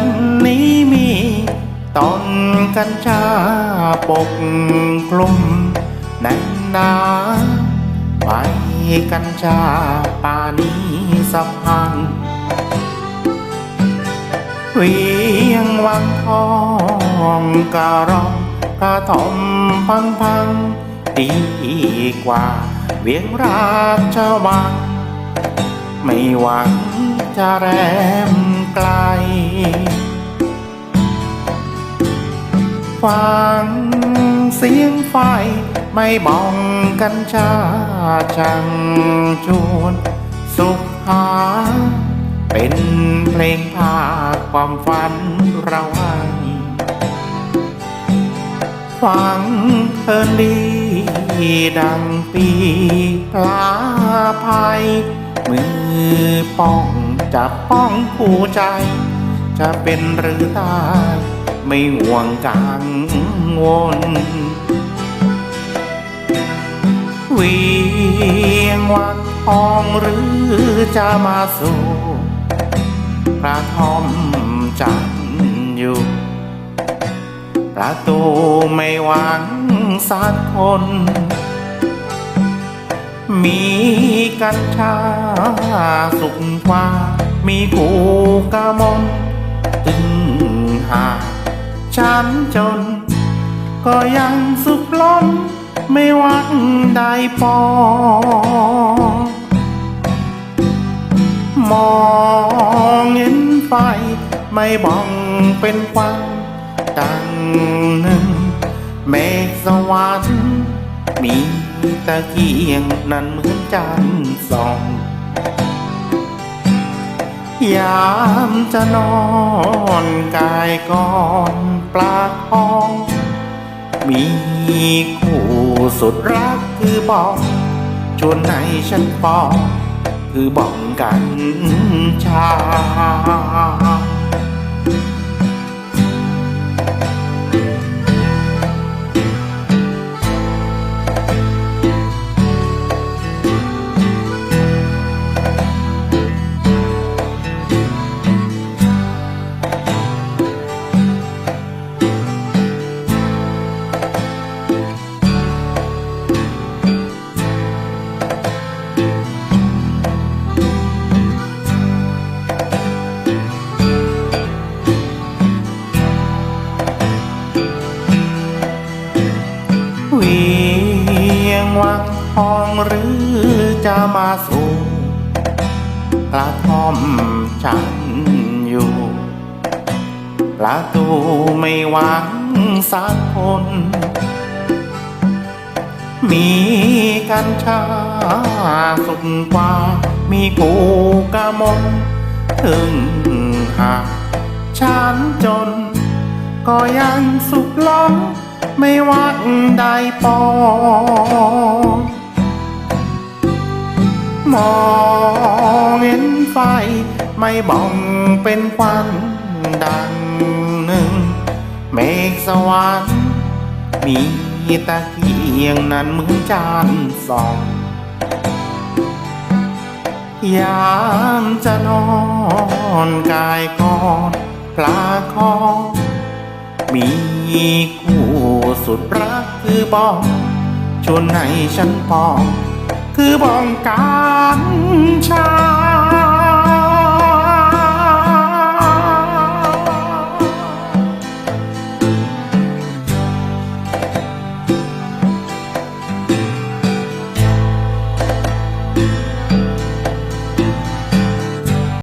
นนี้มีต้นกัญชาปกคลุมแน่นหนาใบกัญชาป่านี้สะพันเวียงวังทองกะรองกระทมพังพังดีกว่าเวียงราชวังไม่หวังจะแรม ไกล ฟังเสียงไฟไม่บองกันชาจังชวนสุขหา เป็นเพลงพาความฝันเราให้ฟังเพลินดีดังปีปลาภัยมือป้อง จับป้องผู้ใจ จะเป็นหรือตายไม่ห่วงกังวลเวียงวังทองหรือจะมาสู่พระทอมจันอยู่ ประตูไม่หวังสักคน มีกัญชาสุขกว่า มีกูกะมนตึงหาฉันจน ก็ยังสุขล้น ไม่หวังได้ปอมองเห็นไฟ ไม่บ้องเป็นควันดังหนึ่งเมฆสวรรค์มี ตะเกียงนั้นเหมือนจันทร์ส่อง ยามจะนอนกายก่อนปลาทอง มีคู่สุดรักคือบอกชวนให้ฉันปองคือบองกัน ทองหรือจะมาสู่กระท่อมฉันอยู่ประตูไม่หวังสักคน มีกัญชาสุขกว่า มีกูกะมนถึงหากฉันจน ก็ยังสุขล้นไม่วังได้ปอ มองเห็นไฟ ไม่บ้องเป็นควันดังหนึ่ง เมฆสวรรค์มีตะเกียงนั้นเหมือนจานสอง ยามจะนอนกายกอดปลาคอ มีคู่สุดรักคือบ้องชวนให้ฉันปอง คือบ้องการชา